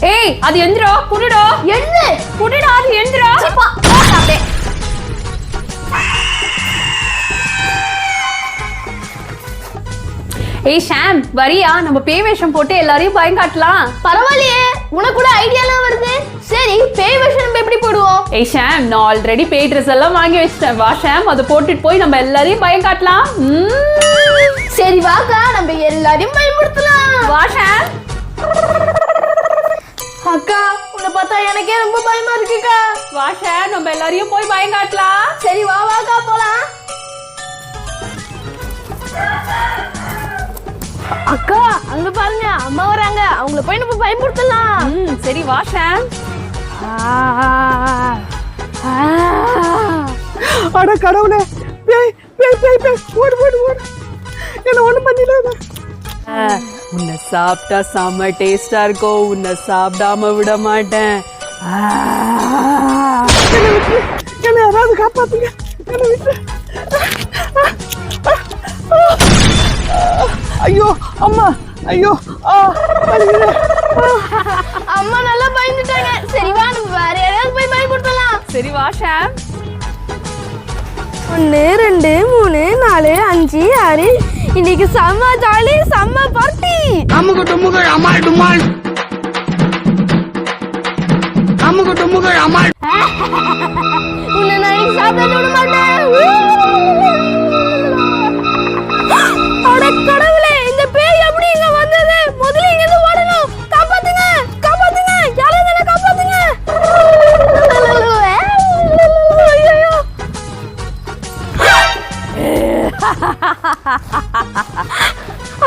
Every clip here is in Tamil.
ஏய் அது எந்திரா? குடுடா. என்ன குடுடா அது எந்திரா? அப்படியே. ஏய் ஷாம் வரியா? நம்ம பேய் வேஷம் போட்டு எல்லாரையும் பயம் காட்டலாம். பரவாயில்லையே. உனக்கு கூட ஐடியாலாம் வருது. சரி பேய் விஷயம் நம்ம எப்படி போடுவோம்? ஏய் ஷாம் நான் ஆல்ரெடி பேய் ட்ரெஸ் எல்லாம் வாங்கி வச்சிட்டேன். வா ஷாம் அதை போட்டுட்டு போய் நம்ம எல்லாரையும் பயம் காட்டலாம். ம்ம். சரி வாக்கா. நம்ம எல்லாரையும் பயன்படுத்தலாம் வா ஷாம் அக்கா உன்னை பார்த்தா எனக்கே ரொம்ப பயமா இருக்குக்கா. வா ஷாம் நம்ம எல்லாரையும் போய் பயம் காட்டலாம் சரி வா வாக்கா போலாம். அக்கா அங்க பாருங்க அம்மா வராங்க. அவங்கள போய் நம்ம பயன்படுத்தலாம் ம் சரி வா ஷாம் அட கடவுளே. பேய் பேய் பேய் பேய் ஓடு ஓடு ஓடு. என்ன ஒண்ணும் பண்ணிடாத. உன்னை சாப்பிட்டா செம்ம டேஸ்டா இருக்கும் உன்னை சாப்பிடாம விட மாட்டேன். என்ன யாராவது காப்பாத்துங்க ஐயோ அம்மா. ஐயோ. அம்மா நல்லா பயந்துட்டாங்க. சரி வா நம்ம வேற யாராவது போய் பயன்படுத்தலாம் சரி வா ஷாம். ஒன்று ரெண்டு மூணு நாலு அஞ்சு ஆறு. இன்னைக்கு செம்ம ஜாலி செம்ம பார்ட்டி அமுகு டுமுகு அமால் டுமால். அமுகு டுமுகு அமால். உன்னை நான் சாப்பிட விட மாட்டேன்.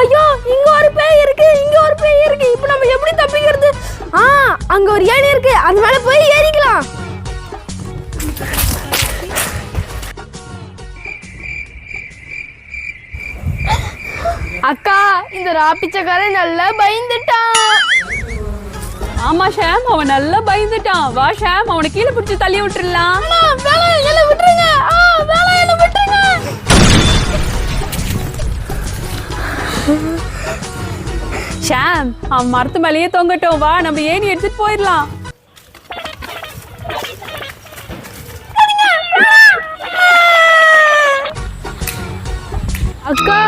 ஐயோ இங்க ஒரு பேய் இருக்கு இங்க ஒரு பேய் இருக்கு. இப்போ நம்ம எப்படி தப்பிக்கிறது? ஆ அங்க ஒரு ஏணி இருக்கு. அது மேல போய் ஏறிக்கலாம். அக்கா இந்த ராப்பிச்சக்காரன் நல்லா பயந்துட்டான். ஆமா ஷாம் அவன் நல்லா பயந்துட்டான். வா ஷாம் அவனை கீழே பிடிச்சி தள்ளி விட்டுறலாம். ஷாம் அவன் மரத்து மேலேயே தொங்கட்டும். வா நம்ம ஏணி எடுத்துட்டு போயிடலாம். அக்கா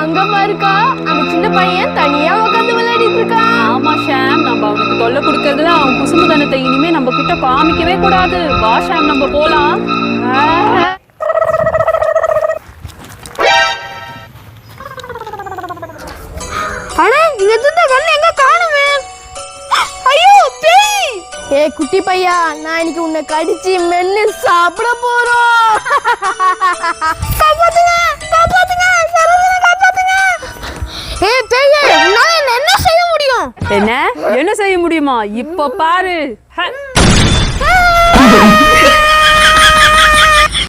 அங்க பாருக்கா அந்த சின்ன பையன் தனியா உட்காந்து விளையாடிட்டு இருக்கான். ஆமா ஷாம் நம்ம அவனுக்கு தொல்லை கொடுக்கறதுல அவன் குசும்புதனத்தை இனிமே நம்ம கிட்ட காமிக்கவே கூடாது. வா ஷாம் நம்ம போலாம். அட இங்க ஏ குட்டி பையா நான் இன்னைக்கு உன்னை கடிச்சு மென்னு சாப்பிட போறோம். காப்பாத்துங்க காப்பாத்துங்க சரோஜனை காப்பாத்துங்க. ஏ பேயே உன்னால என்ன என்ன செய்ய முடியும்? என்ன? என்ன செய்ய முடியுமா? இப்ப பாரு!